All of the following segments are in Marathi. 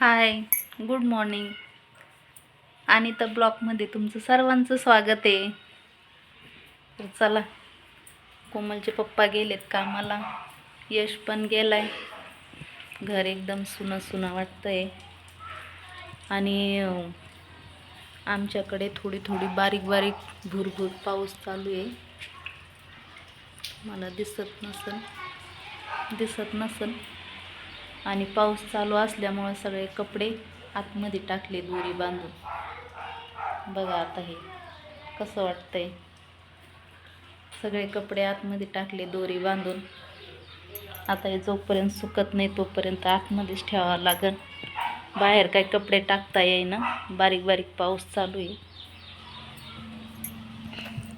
हाय गुड मॉर्निंग आणि तर ब्लॉकमध्ये तुमचं सर्वांचं स्वागत आहे. तर चला कोमलचे पप्पा गेलेत कामाला. यश पण गेलाय. घर एकदम सुनं सुनं वाटतंय. आणि आमच्याकडे थोडी थोडी बारीक बारीक भुरभूर पाऊस चालू आहे. मला दिसत नसन दिसत नसन. आणि पाऊस चालू असल्यामुळं सगळे कपडे आतमध्ये टाकले दोरी बांधून. बघा आता हे कसं वाटतंय. सगळे कपडे आतमध्ये टाकले दोरी बांधून. आता हे जोपर्यंत सुकत नाही तोपर्यंत आतमध्येच ठेवावं लागेल बाहेर काय कपडे टाकता येईना. बारीक बारीक पाऊस चालू आहे.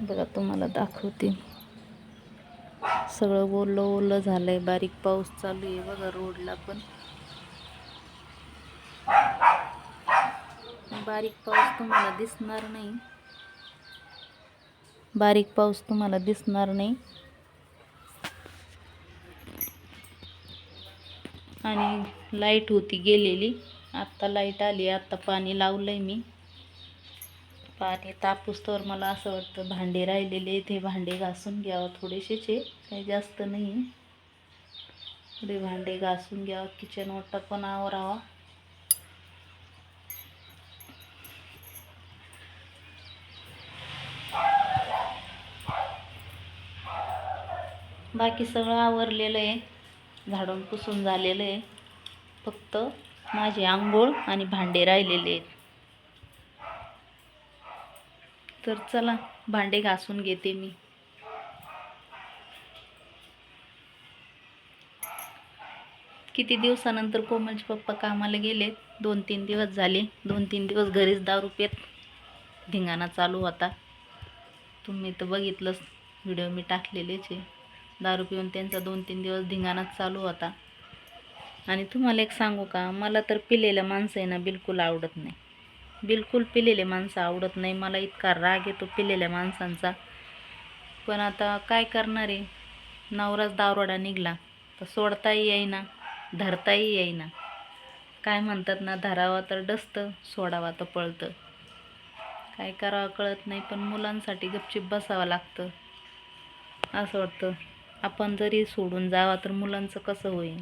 बघा तुम्हाला दाखवते. सगळं ओलं ओलं झालंय बारीक पाऊस चालू आहे बघा रोडला पण. बारीक पाऊस तुम्हाला दिसणार नाही. बारीक पाऊस तुम्हाला दिसणार नाही. आणि लाइट होती गेलेली. आत्ता लाइट आली आत्ता पाणी लावलंय मी. पाणी तापूस मला असं वाटतं. भांडे राहिलेले ते भांडे घासून घ्यावं थोडेसेचे. काही जास्त नाही. थोडे भांडे घासून घ्यावं किचन ओटा पण आवरावा. बाकी सगळं आवरलेलं आहे. झाडून पुसून झालेलं आहे. फक्त माझे आंघोळ आणि भांडे राहिलेले आहेत. तर चला भांडे घासून घेते मी. किती दिवसानंतर कोमलचे पप्पा कामाला गेले दोन तीन दिवस झाले. दोन तीन दिवस घरीच दारू पेत धिंगाणा चालू होता. तुम्ही तर बघितलंच व्हिडिओ मी टाकलेलेच आहे. दारू पिऊन त्यांचा दोन तीन दिवस धिंगाणाच चालू होता. आणि तुम्हाला एक सांगू का? मला तर पिलेल्या माणसं आहे ना बिलकुल आवडत नाही. बिलकुल पिलेले माणसं आवडत नाही. मला इतका राग येतो पिलेल्या माणसांचा. पण आता काय करणार आहे? नवराच दारोडा निघला. तर सोडताही येईना धरताही येईना. काय म्हणतात ना धरावा तर डसतं सोडावा तर पळतं. काय करावं कळत नाही पण मुलांसाठी गपचिप बसावं लागतं. असं वाटतं. आपण जरी सोडून जावा तर मुलांचं कसं होईल?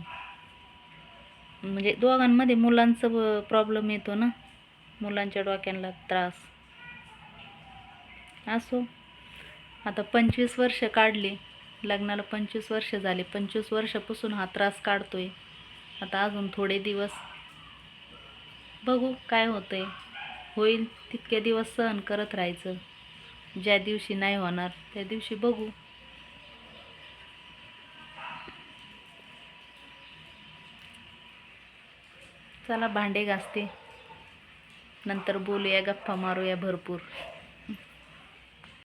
म्हणजे दोघांमध्ये मुलांचं प्रॉब्लेम येतो ना. मुलांच्या डोक्यांना त्रास. असो. आता पंचवीस वर्ष काढले. लग्नाला पंचवीस वर्ष झाले. पंचवीस वर्षापासून हा त्रास काढतोय. आता अजून थोडे दिवस. बघू काय होतंय. होईल तितके दिवस सहन करत राहायचं. ज्या दिवशी नाही होणार त्या दिवशी बघू. चला भांडे घासते. नंतर बोलूया गप्पा मारूया भरपूर.